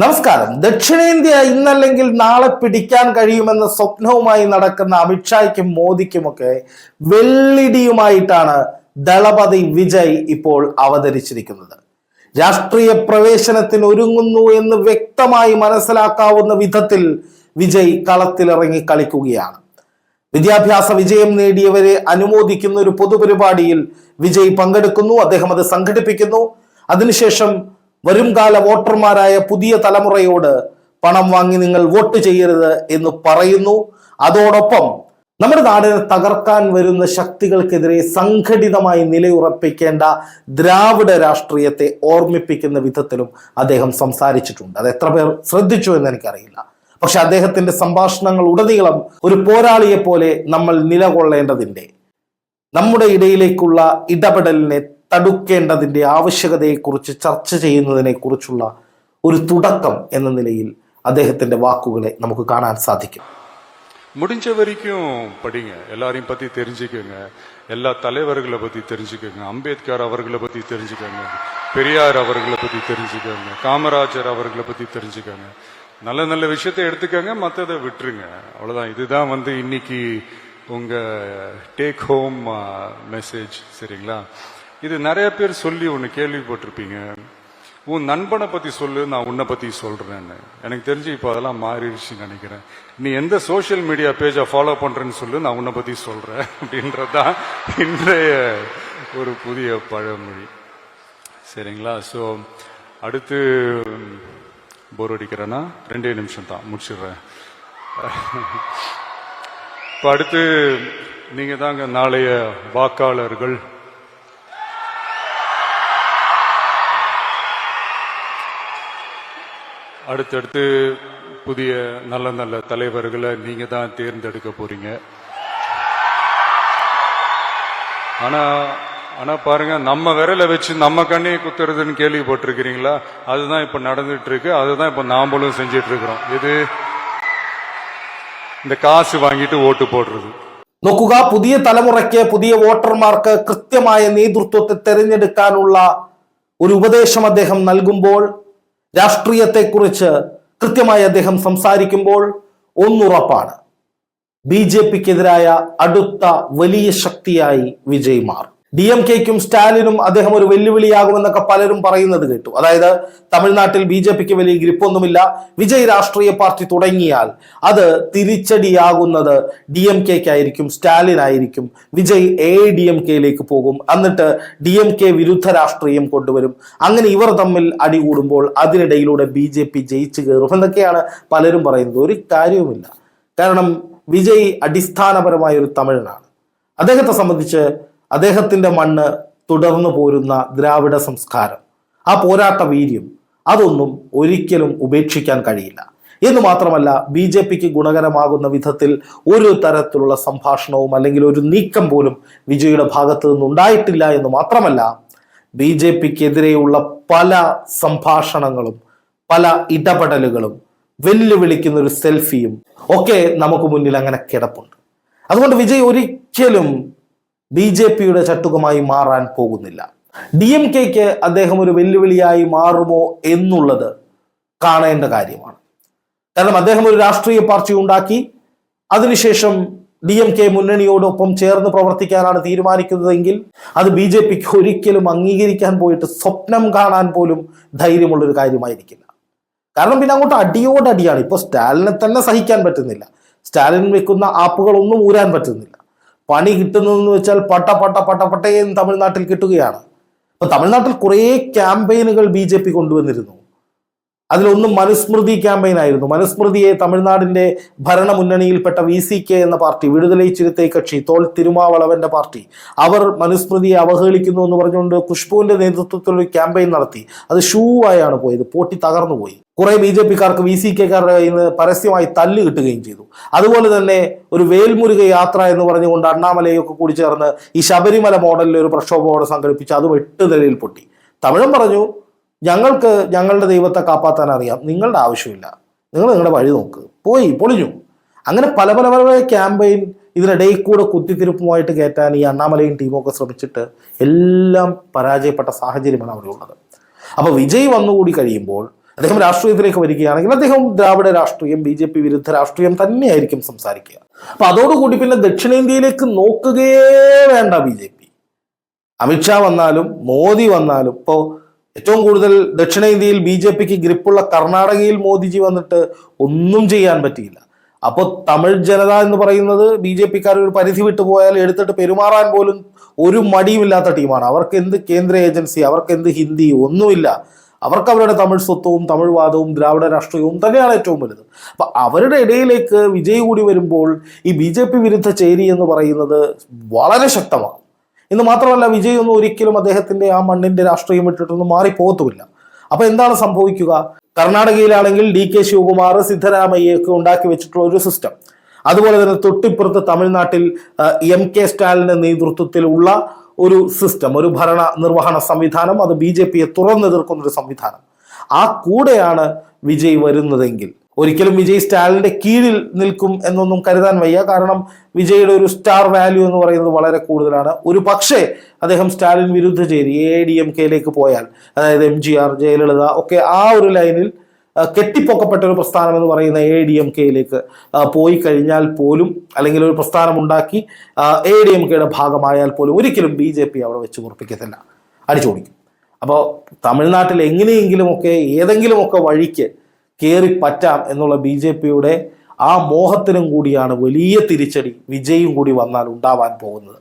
നമസ്കാരം. ദക്ഷിണേന്ത്യ ഇന്നല്ലെങ്കിൽ നാളെ പിടിക്കാൻ കഴിയുമെന്ന സ്വപ്നവുമായി നടക്കുന്ന അമിത്ഷായ്ക്കും മോദിക്കുമൊക്കെ വെള്ളിടിയുമായിട്ടാണ് ദളപതി വിജയ് ഇപ്പോൾ അവതരിച്ചിരിക്കുന്നത്. രാഷ്ട്രീയ പ്രവേശനത്തിന് ഒരുങ്ങുന്നു എന്ന് വ്യക്തമായി മനസ്സിലാക്കാവുന്ന വിധത്തിൽ വിജയ് കളത്തിലിറങ്ങി കളിക്കുകയാണ്. വിദ്യാഭ്യാസ വിജയം നേടിയവരെ അനുമോദിക്കുന്ന ഒരു പൊതുപരിപാടിയിൽ വിജയ് പങ്കെടുക്കുന്നു അദ്ദേഹം അത് സംഘടിപ്പിക്കുന്നു. അതിനുശേഷം വരുംകാല വോട്ടർമാരായ പുതിയ തലമുറയോട് പണം വാങ്ങി നിങ്ങൾ വോട്ട് ചെയ്യരുത് എന്ന് പറയുന്നു. അതോടൊപ്പം നമ്മുടെ നാടിനെ തകർക്കാൻ വരുന്ന ശക്തികൾക്കെതിരെ സംഘടിതമായി നിലയുറപ്പിക്കേണ്ട ദ്രാവിഡ രാഷ്ട്രീയത്തെ ഓർമ്മിപ്പിക്കുന്ന വിധത്തിലും അദ്ദേഹം സംസാരിച്ചിട്ടുണ്ട്. അത് എത്ര പേർ ശ്രദ്ധിച്ചു എന്ന് എനിക്കറിയില്ല. പക്ഷെ അദ്ദേഹത്തിന്റെ സംഭാഷണങ്ങൾ ഉടനീളം ഒരു പോരാളിയെ പോലെ നമ്മൾ നിലകൊള്ളേണ്ടതിന്റെ നമ്മുടെ ഇടയിലേക്കുള്ള ഇടപെടലിനെ തടുക്കേണ്ടതിൻ്റെ ആവശ്യകതയെക്കുറിച്ച് ചർച്ച ചെയ്യുന്നതിനെ കുറിച്ചുള്ള ഒരു തുടക്കം എന്ന നിലയിൽ അദ്ദേഹത്തിന്റെ വാക്കുകളെ നമുക്ക് കാണാൻ സാധിക്കും முடிஞ்ச வரைக்கும் படிங்க எல்லாரையும் பத்தி தெரிஞ்சுக்கோங்க எல்லா தலைவர்களை பத்தி தெரிஞ்சுக்கோங்க அம்பேத்கர் அவர்களை பத்தி தெரிஞ்சுக்கோங்க பெரியார் அவர்களை பத்தி தெரிஞ்சுக்கோங்க காமராஜர் அவர்களை பத்தி தெரிஞ்சுக்கோங்க நல்ல நல்ல விஷயத்தை எடுத்துக்கோங்க மற்றதை விட்டுருங்க அவ்வளவுதான் இதுதான் வந்து இன்னைக்கு உங்க டேக் ஹோம் மெசேஜ் சரிங்களா இது நிறைய பேர் சொல்லி ஒன்று கேள்விப்பட்டிருப்பீங்க. உன் நண்பனை பற்றி சொல்லு நான் உன்னை பற்றி சொல்கிறேன்னு எனக்கு தெரிஞ்சு இப்போ அதெல்லாம் மாறிடுச்சுன்னு நினைக்கிறேன். நீ எந்த சோஷியல் மீடியா பேஜை ஃபாலோ பண்ணுறேன்னு சொல்லு நான் உன்னை பற்றி சொல்கிறேன் அப்படின்றது தான் இன்றைய ஒரு புதிய பழமொழி. சரிங்களா? ஸோ அடுத்து போர் அடிக்கிறேன்னா ரெண்டே நிமிஷம் தான் முடிச்சிடுறேன். இப்போ அடுத்து நீங்கள் தாங்க நாளைய வாக்காளர்கள் அடுத்தடுத்து புதிய நல்ல நல்ல தலைவர்களை நீங்க தான் தேர்ந்தெடுக்க போறீங்க ஆனா ஆனா பாருங்க நம்ம விரலை வச்சு நம்ம கண்ணையை குத்துறதுன்னு கேள்விப்பட்டிருக்கிறீங்களா அதுதான் இப்ப நடந்துட்டு இருக்கு அதுதான் இப்ப நாமளும் செஞ்சிட்டு இருக்கிறோம் இது இந்த காசு வாங்கிட்டு ஓட்டு போடுறது നോക്കുക പുതിയ തലമുറയ്ക്ക് പുതിയ വോട്ടർമാർക്ക് കൃത്യമായ നേതൃത്വത്തെ തെരഞ്ഞെടുക്കാനുള്ള ഒരു ഉപദേശം അദ്ദേഹം നൽകുമ്പോൾ രാഷ്ട്രീയത്തെക്കുറിച്ച് കൃത്യമായി അദ്ദേഹം സംസാരിക്കുമ്പോൾ ഒന്നുറപ്പാണ്. ബി ജെ പിക്കെതിരായ അടുത്ത വലിയ ശക്തിയായി വിജയ് മാറും. ഡി എം കെക്കും സ്റ്റാലിനും അദ്ദേഹം ഒരു വെല്ലുവിളിയാകുമെന്നൊക്കെ പലരും പറയുന്നത് കേട്ടു. അതായത് തമിഴ്നാട്ടിൽ ബി ജെ പിക്ക് വലിയ ഗ്രിപ്പൊന്നുമില്ല വിജയ് രാഷ്ട്രീയ പാർട്ടി തുടങ്ങിയാൽ അത് തിരിച്ചടിയാകുന്നത് ഡി എം കെക്കായിരിക്കും സ്റ്റാലിനായിരിക്കും. വിജയ് എ ഡി എം കെയിലേക്ക് പോകും. എന്നിട്ട് ഡി എം കെ വിരുദ്ധ രാഷ്ട്രീയം കൊണ്ടുവരും. അങ്ങനെ ഇവർ തമ്മിൽ അടി കൂടുമ്പോൾ അതിനിടയിലൂടെ ബി ജെ പി ജയിച്ചു കയറും എന്നൊക്കെയാണ് പലരും പറയുന്നത്. ഒരു കാര്യവുമില്ല. കാരണം വിജയ് അടിസ്ഥാനപരമായ ഒരു തമിഴനാണ്. അദ്ദേഹത്തെ സംബന്ധിച്ച് അദ്ദേഹത്തിന്റെ മണ്ണ് തുടർന്നു പോരുന്ന ദ്രാവിഡ സംസ്കാരം. ആ പോരാട്ട വീര്യം അതൊന്നും ഒരിക്കലും ഉപേക്ഷിക്കാൻ കഴിയില്ല. എന്ന് മാത്രമല്ല ബി ജെ പിക്ക് ഗുണകരമാകുന്ന വിധത്തിൽ ഒരു തരത്തിലുള്ള സംഭാഷണവും അല്ലെങ്കിൽ ഒരു നീക്കം പോലും വിജയുടെ ഭാഗത്തു നിന്നുണ്ടായിട്ടില്ല എന്ന് മാത്രമല്ല ബി ജെ പിക്കെതിരെയുള്ള പല സംഭാഷണങ്ങളും പല ഇടപെടലുകളും വെല്ലുവിളിക്കുന്ന ഒരു സെൽഫിയും ഒക്കെ നമുക്ക് മുന്നിൽ അങ്ങനെ കിടപ്പുണ്ട്. അതുകൊണ്ട് വിജയ് ഒരിക്കലും ബി ജെ പിയുടെ ചട്ടുകമായി മാറാൻ പോകുന്നില്ല. ഡി എം കെക്ക് അദ്ദേഹം ഒരു വെല്ലുവിളിയായി മാറുമോ എന്നുള്ളത് കാണേണ്ട കാര്യമാണ്. കാരണം അദ്ദേഹം ഒരു രാഷ്ട്രീയ പാർട്ടി ഉണ്ടാക്കി അതിനുശേഷം ഡി എം കെ മുന്നണിയോടൊപ്പം ചേർന്ന് പ്രവർത്തിക്കാനാണ് തീരുമാനിക്കുന്നതെങ്കിൽ അത് ബി ജെ പിക്ക് ഒരിക്കലും അംഗീകരിക്കാൻ പോയിട്ട് സ്വപ്നം കാണാൻ പോലും ധൈര്യമുള്ളൊരു കാര്യമായിരിക്കില്ല. കാരണം പിന്നെ അങ്ങോട്ട് അടിയോടടിയാണ്. ഇപ്പോൾ സ്റ്റാലിനെ തന്നെ സഹിക്കാൻ പറ്റുന്നില്ല. സ്റ്റാലിൻ വെക്കുന്ന ആപ്പുകളൊന്നും ഊരാൻ പറ്റുന്നില്ല. പണി കിട്ടുന്നതെന്ന് വെച്ചാൽ പട്ട പട്ട പട്ട പട്ടയും തമിഴ്നാട്ടിൽ കിട്ടുകയാണ്. അപ്പൊ തമിഴ്നാട്ടിൽ കുറേ ക്യാമ്പയിനുകൾ ബി കൊണ്ടുവന്നിരുന്നു. അതിലൊന്നും മനുസ്മൃതി ക്യാമ്പയിൻ ആയിരുന്നു. മനുസ്മൃതിയെ തമിഴ്നാടിന്റെ ഭരണമുന്നണിയിൽപ്പെട്ട വി സി കെ എന്ന പാർട്ടി വിടുതലൈ ചിരുത്തൈ കക്ഷി തോൾ തിരുമാവളവന്റെ പാർട്ടി അവർ മനുസ്മൃതിയെ അവഹേളിക്കുന്നു എന്ന് പറഞ്ഞുകൊണ്ട് ഖുഷ്ബുവിന്റെ നേതൃത്വത്തിൽ ഒരു ക്യാമ്പയിൻ നടത്തി. അത് ഷൂ ആയാണ് പോയത് പോട്ടി തകർന്നു പോയി. കുറെ ബി ജെ പിക്കാർക്ക് വി സി കെക്കാരുടെ കയ്യിൽ നിന്ന് പരസ്യമായി തല്ല് കിട്ടുകയും ചെയ്തു. അതുപോലെ തന്നെ ഒരു വേൽമുരുക യാത്ര എന്ന് പറഞ്ഞുകൊണ്ട് അണ്ണാമലയൊക്കെ കൂടി ചേർന്ന് ഈ ശബരിമല മോഡലിൽ ഒരു പ്രക്ഷോഭമോടെ സംഘടിപ്പിച്ച് അതും എട്ട് നിലയിൽ പൊട്ടി. തമിഴം പറഞ്ഞു ഞങ്ങൾക്ക് ഞങ്ങളുടെ ദൈവത്തെ കാപ്പാത്താൻ അറിയാം. നിങ്ങളുടെ ആവശ്യമില്ല. നിങ്ങൾ നിങ്ങളുടെ വഴി നോക്ക്. പോയി പൊളിഞ്ഞു. അങ്ങനെ പല പല പല ക്യാമ്പയിൻ ഇതിനിടയിൽ കൂടെ കുത്തിത്തിരിപ്പുമായിട്ട് കയറ്റാൻ ഈ അണ്ണാമലയും ടീമൊക്കെ ശ്രമിച്ചിട്ട് എല്ലാം പരാജയപ്പെട്ട സാഹചര്യമാണ് അവിടെ ഉള്ളത്. അപ്പോൾ വിജയ് വന്നുകൂടി കഴിയുമ്പോൾ അദ്ദേഹം രാഷ്ട്രീയത്തിലേക്ക് വരികയാണെങ്കിൽ അദ്ദേഹം ദ്രാവിഡ രാഷ്ട്രീയം ബി ജെ പി വിരുദ്ധ രാഷ്ട്രീയം തന്നെയായിരിക്കും സംസാരിക്കുക. അപ്പൊ അതോടുകൂടി പിന്നെ ദക്ഷിണേന്ത്യയിലേക്ക് നോക്കുകയേ വേണ്ട ബി ജെ പി. അമിത്ഷാ വന്നാലും മോദി വന്നാലും ഇപ്പോൾ ഏറ്റവും കൂടുതൽ ദക്ഷിണേന്ത്യയിൽ ബി ജെ പിക്ക് ഗ്രിപ്പുള്ള കർണാടകയിൽ മോദിജി വന്നിട്ട് ഒന്നും ചെയ്യാൻ പറ്റിയില്ല. അപ്പോൾ തമിഴ് ജനത എന്ന് പറയുന്നത് ബി ജെ പിക്കാർ ഒരു പരിധി വിട്ടു പോയാൽ എടുത്തിട്ട് പെരുമാറാൻ പോലും ഒരു മടിയുമില്ലാത്ത ടീമാണ്. അവർക്ക് എന്ത് കേന്ദ്ര ഏജൻസി അവർക്ക് എന്ത് ഹിന്ദി ഒന്നുമില്ല. അവർക്ക് അവരുടെ തമിഴ് സ്വത്വവും തമിഴ് വാദവും ദ്രാവിഡ രാഷ്ട്രീയവും തന്നെയാണ് ഏറ്റവും വലുത്. അപ്പൊ അവരുടെ ഇടയിലേക്ക് വിജയ് കൂടി വരുമ്പോൾ ഈ ബി ജെ പി വിരുദ്ധ ചേരി എന്ന് പറയുന്നത് വളരെ ശക്തമാണ്. ഇന്ന് മാത്രമല്ല വിജയ് ഒന്നും ഒരിക്കലും അദ്ദേഹത്തിന്റെ ആ മണ്ണിന്റെ രാഷ്ട്രീയം വിട്ടിട്ടൊന്നും മാറിപ്പോകത്തുമില്ല. അപ്പൊ എന്താണ് സംഭവിക്കുക? കർണാടകയിലാണെങ്കിൽ ഡി കെ ശിവകുമാർ സിദ്ധരാമയ്യൊക്കെ ഉണ്ടാക്കി വെച്ചിട്ടുള്ള ഒരു സിസ്റ്റം അതുപോലെ തന്നെ തൊട്ടിപ്പുറത്ത് തമിഴ്നാട്ടിൽ എം കെ സ്റ്റാലിന്റെ നേതൃത്വത്തിലുള്ള ഒരു സിസ്റ്റം ഒരു ഭരണ നിർവഹണ സംവിധാനം അത് ബി ജെ പിയെ തുറന്നെതിർക്കുന്ന ഒരു സംവിധാനം. ആ കൂടെയാണ് വിജയ് വരുന്നതെങ്കിൽ ഒരിക്കലും വിജയ് സ്റ്റാലിന്റെ കീഴിൽ നിൽക്കും എന്നൊന്നും കരുതാൻ വയ്യ. കാരണം വിജയുടെ ഒരു സ്റ്റാർ വാല്യൂ എന്ന് പറയുന്നത് വളരെ കൂടുതലാണ്. ഒരു പക്ഷേ അദ്ദേഹം സ്റ്റാലിൻ വിരുദ്ധ ചേരി എ ഡി എം കെയിലേക്ക് പോയാൽ അതായത് എം ജി ആർ ജയലളിത ഒക്കെ ആ ഒരു ലൈനിൽ കെട്ടിപ്പൊക്കപ്പെട്ട ഒരു പ്രസ്ഥാനം എന്ന് പറയുന്ന എ ഡി എം കെയിലേക്ക് പോയി കഴിഞ്ഞാൽ പോലും അല്ലെങ്കിൽ ഒരു പ്രസ്ഥാനം ഉണ്ടാക്കി എ ഡി എം കെയുടെ ഭാഗമായാൽ പോലും ഒരിക്കലും ബി ജെ പി അവിടെ വെച്ച് ഉറപ്പിക്കത്തില്ല. അടിച്ചോടിക്കും. അപ്പോൾ തമിഴ്നാട്ടിൽ എങ്ങനെയെങ്കിലുമൊക്കെ ഏതെങ്കിലുമൊക്കെ വഴിക്ക് കയറി പറ്റാം എന്നുള്ള ബി ജെ പിയുടെ ആ മോഹത്തിനും കൂടിയാണ് വലിയ തിരിച്ചടി വിജയും കൂടി വന്നാൽ ഉണ്ടാവാൻ പോകുന്നത്.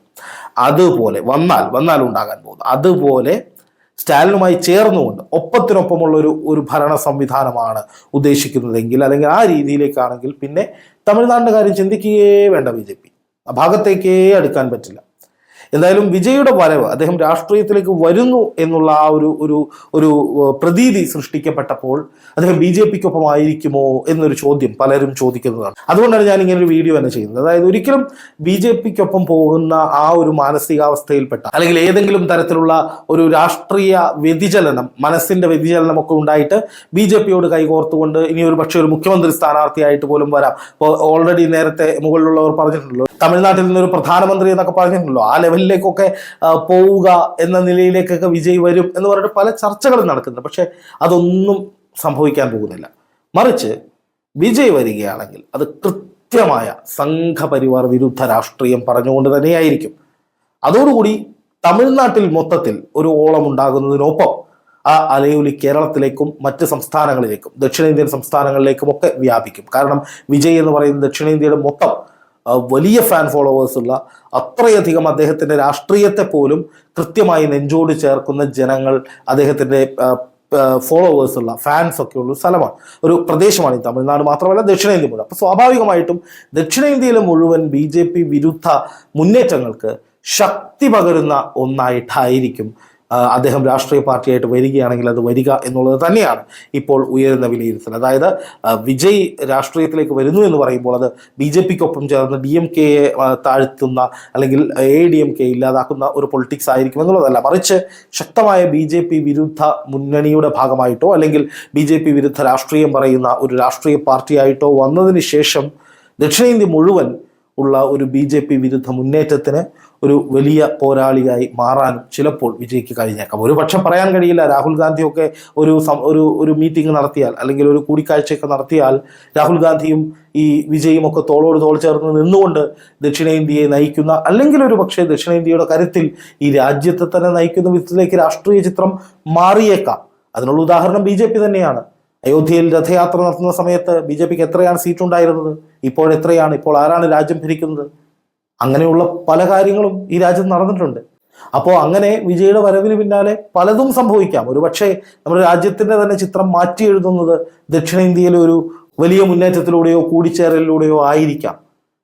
അതുപോലെ വന്നാൽ വന്നാൽ ഉണ്ടാകാൻ പോകുന്നത്. അതുപോലെ സ്റ്റാലിനുമായി ചേർന്നുകൊണ്ട് ഒപ്പത്തിനൊപ്പമുള്ള ഒരു ഒരു ഭരണ സംവിധാനമാണ് ഉദ്ദേശിക്കുന്നതെങ്കിൽ അല്ലെങ്കിൽ ആ രീതിയിലേക്കാണെങ്കിൽ പിന്നെ തമിഴ്നാടിന്റെ കാര്യം ചിന്തിക്കുകയേ വേണ്ട ബി ജെ പി. ആ ഭാഗത്തേക്കേ അടുക്കാൻ പറ്റില്ല. എന്തായാലും വിജയുടെ വരവ് അദ്ദേഹം രാഷ്ട്രീയത്തിലേക്ക് വരുന്നു എന്നുള്ള ആ ഒരു ഒരു ഒരു പ്രതീതി സൃഷ്ടിക്കപ്പെട്ടപ്പോൾ അദ്ദേഹം ബി ജെ പിക്കൊപ്പം ആയിരിക്കുമോ എന്നൊരു ചോദ്യം പലരും ചോദിക്കുന്നതാണ്. അതുകൊണ്ടാണ് ഞാൻ ഇങ്ങനെ ഒരു വീഡിയോ തന്നെ ചെയ്യുന്നത്. അതായത് ഒരിക്കലും ബി ജെ പിക്കൊപ്പം പോകുന്ന ആ ഒരു മാനസികാവസ്ഥയിൽപ്പെട്ട അല്ലെങ്കിൽ ഏതെങ്കിലും തരത്തിലുള്ള ഒരു രാഷ്ട്രീയ വ്യതിചലനം മനസ്സിന്റെ വ്യതിചലനം ഒക്കെ ഉണ്ടായിട്ട് ബി ജെ പിയോട് കൈകോർത്തുകൊണ്ട് ഇനി ഒരു പക്ഷേ ഒരു മുഖ്യമന്ത്രി സ്ഥാനാർത്ഥിയായിട്ട് പോലും വരാം. ഇപ്പോൾ ഓൾറെഡി നേരത്തെ മുകളിലുള്ളവർ പറഞ്ഞിട്ടുണ്ടല്ലോ തമിഴ്നാട്ടിൽ നിന്നൊരു പ്രധാനമന്ത്രി എന്നൊക്കെ പറഞ്ഞിട്ടുണ്ടല്ലോ. ആ ലെവലിലേക്കൊക്കെ പോവുക എന്ന നിലയിലേക്കൊക്കെ വിജയ് വരും എന്ന് പറഞ്ഞിട്ട് പല ചർച്ചകളും നടക്കുന്നുണ്ട്. പക്ഷെ അതൊന്നും സംഭവിക്കാൻ പോകുന്നില്ല. മറിച്ച് വിജയ് വരികയാണെങ്കിൽ അത് കൃത്യമായ സംഘപരിവാർ വിരുദ്ധ രാഷ്ട്രീയം പറഞ്ഞുകൊണ്ട് തന്നെയായിരിക്കും. അതോടുകൂടി തമിഴ്നാട്ടിൽ മൊത്തത്തിൽ ഒരു ഓളം ഉണ്ടാകുന്നതിനൊപ്പം ആ അലയൊലി കേരളത്തിലേക്കും മറ്റ് സംസ്ഥാനങ്ങളിലേക്കും ദക്ഷിണേന്ത്യൻ സംസ്ഥാനങ്ങളിലേക്കും ഒക്കെ വ്യാപിക്കും. കാരണം വിജയ് എന്ന് പറയുന്നത് ദക്ഷിണേന്ത്യയുടെ മൊത്തം വലിയ ഫാൻ ഫോളോവേഴ്സുള്ള അത്രയധികം അദ്ദേഹത്തിന്റെ രാഷ്ട്രീയത്തെ പോലും കൃത്യമായി നെഞ്ചോട് ചേർക്കുന്ന ജനങ്ങൾ അദ്ദേഹത്തിന്റെ ഫോളോവേഴ്സുള്ള ഫാൻസ് ഒക്കെ ഉള്ള സ്ഥലമാണ്. ഒരു പ്രദേശമാണ് ഈ തമിഴ്നാട് മാത്രമല്ല ദക്ഷിണേന്ത്യ മുഴുവൻ അപ്പോൾ സ്വാഭാവികമായിട്ടും ദക്ഷിണേന്ത്യയിലെ മുഴുവൻ ബി ജെ പി വിരുദ്ധ മുന്നേറ്റങ്ങൾക്ക് ശക്തി പകരുന്ന ഒന്നായിട്ടായിരിക്കും അദ്ദേഹം രാഷ്ട്രീയ പാർട്ടിയായിട്ട് വരികയാണെങ്കിൽ അത് വരിക എന്നുള്ളത് തന്നെയാണ് ഇപ്പോൾ ഉയരുന്ന വിലയിരുത്തൽ. അതായത് വിജയ് രാഷ്ട്രീയത്തിലേക്ക് വരുന്നു എന്ന് പറയുമ്പോൾ അത് ബി ജെ പിക്കൊപ്പം ചേർന്ന് ഡി എം കെയെ താഴ്ത്തുന്ന അല്ലെങ്കിൽ എ ഡി എം കെ ഇല്ലാതാക്കുന്ന ഒരു പൊളിറ്റിക്സ് ആയിരിക്കും എന്നുള്ളതല്ല. മറിച്ച് ശക്തമായ ബി ജെ പി വിരുദ്ധ മുന്നണിയുടെ ഭാഗമായിട്ടോ അല്ലെങ്കിൽ ബി ജെ പി വിരുദ്ധ രാഷ്ട്രീയം പറയുന്ന ഒരു രാഷ്ട്രീയ പാർട്ടിയായിട്ടോ വന്നതിന് ശേഷം ദക്ഷിണേന്ത്യ മുഴുവൻ ഉള്ള ഒരു ബി ജെ പി വിരുദ്ധ മുന്നേറ്റത്തിന് ഒരു വലിയ പോരാളിയായി മാറാനും ചിലപ്പോൾ വിജയ്ക്ക് കഴിഞ്ഞേക്കാം. ഒരു പക്ഷെ പറയാൻ കഴിയില്ല രാഹുൽ ഗാന്ധിയൊക്കെ ഒരു ഒരു ഒരു മീറ്റിംഗ് നടത്തിയാൽ അല്ലെങ്കിൽ ഒരു കൂടിക്കാഴ്ചയൊക്കെ നടത്തിയാൽ രാഹുൽ ഗാന്ധിയും ഈ വിജയും ഒക്കെ തോളോട് തോൾ ചേർന്ന് നിന്നുകൊണ്ട് ദക്ഷിണേന്ത്യയെ നയിക്കുന്ന അല്ലെങ്കിൽ ഒരു പക്ഷേ ദക്ഷിണേന്ത്യയുടെ കരുത്തിൽ ഈ രാജ്യത്തെ തന്നെ നയിക്കുന്ന വിധത്തിലേക്ക് രാഷ്ട്രീയ ചിത്രം മാറിയേക്കാം. അതിനുള്ള ഉദാഹരണം ബി ജെ പി തന്നെയാണ്. അയോധ്യയിൽ രഥയാത്ര നടത്തുന്ന സമയത്ത് ബി ജെ പിക്ക് എത്രയാണ് സീറ്റ് ഉണ്ടായിരുന്നത്? ഇപ്പോൾ എത്രയാണ്? ഇപ്പോൾ ആരാണ് രാജ്യം ഭരിക്കുന്നത്? അങ്ങനെയുള്ള പല കാര്യങ്ങളും ഈ രാജ്യത്ത് നടന്നിട്ടുണ്ട്. അപ്പോൾ അങ്ങനെ വിജയുടെ വരവിന് പിന്നാലെ പലതും സംഭവിക്കാം. ഒരു പക്ഷേ നമ്മുടെ രാജ്യത്തിന്റെ തന്നെ ചിത്രം മാറ്റി എഴുതുന്നത് ദക്ഷിണേന്ത്യയിലെ ഒരു വലിയ മുന്നേറ്റത്തിലൂടെയോ കൂടിച്ചേരലിലൂടെയോ ആയിരിക്കാം.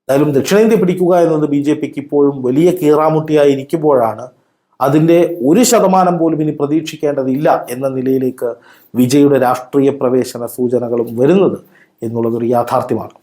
എന്തായാലും ദക്ഷിണേന്ത്യ പിടിക്കുക എന്നത് ബി ജെ പിക്ക് ഇപ്പോഴും വലിയ കീറാമുട്ടിയായിരിക്കുമ്പോഴാണ് അതിന്റെ ഒരു ശതമാനം പോലും ഇനി പ്രതീക്ഷിക്കേണ്ടതില്ല എന്ന നിലയിലേക്ക് വിജയുടെ രാഷ്ട്രീയ പ്രവേശന സൂചനകളും വരുന്നത് എന്നുള്ളതൊരു യാഥാർത്ഥ്യമാണ്.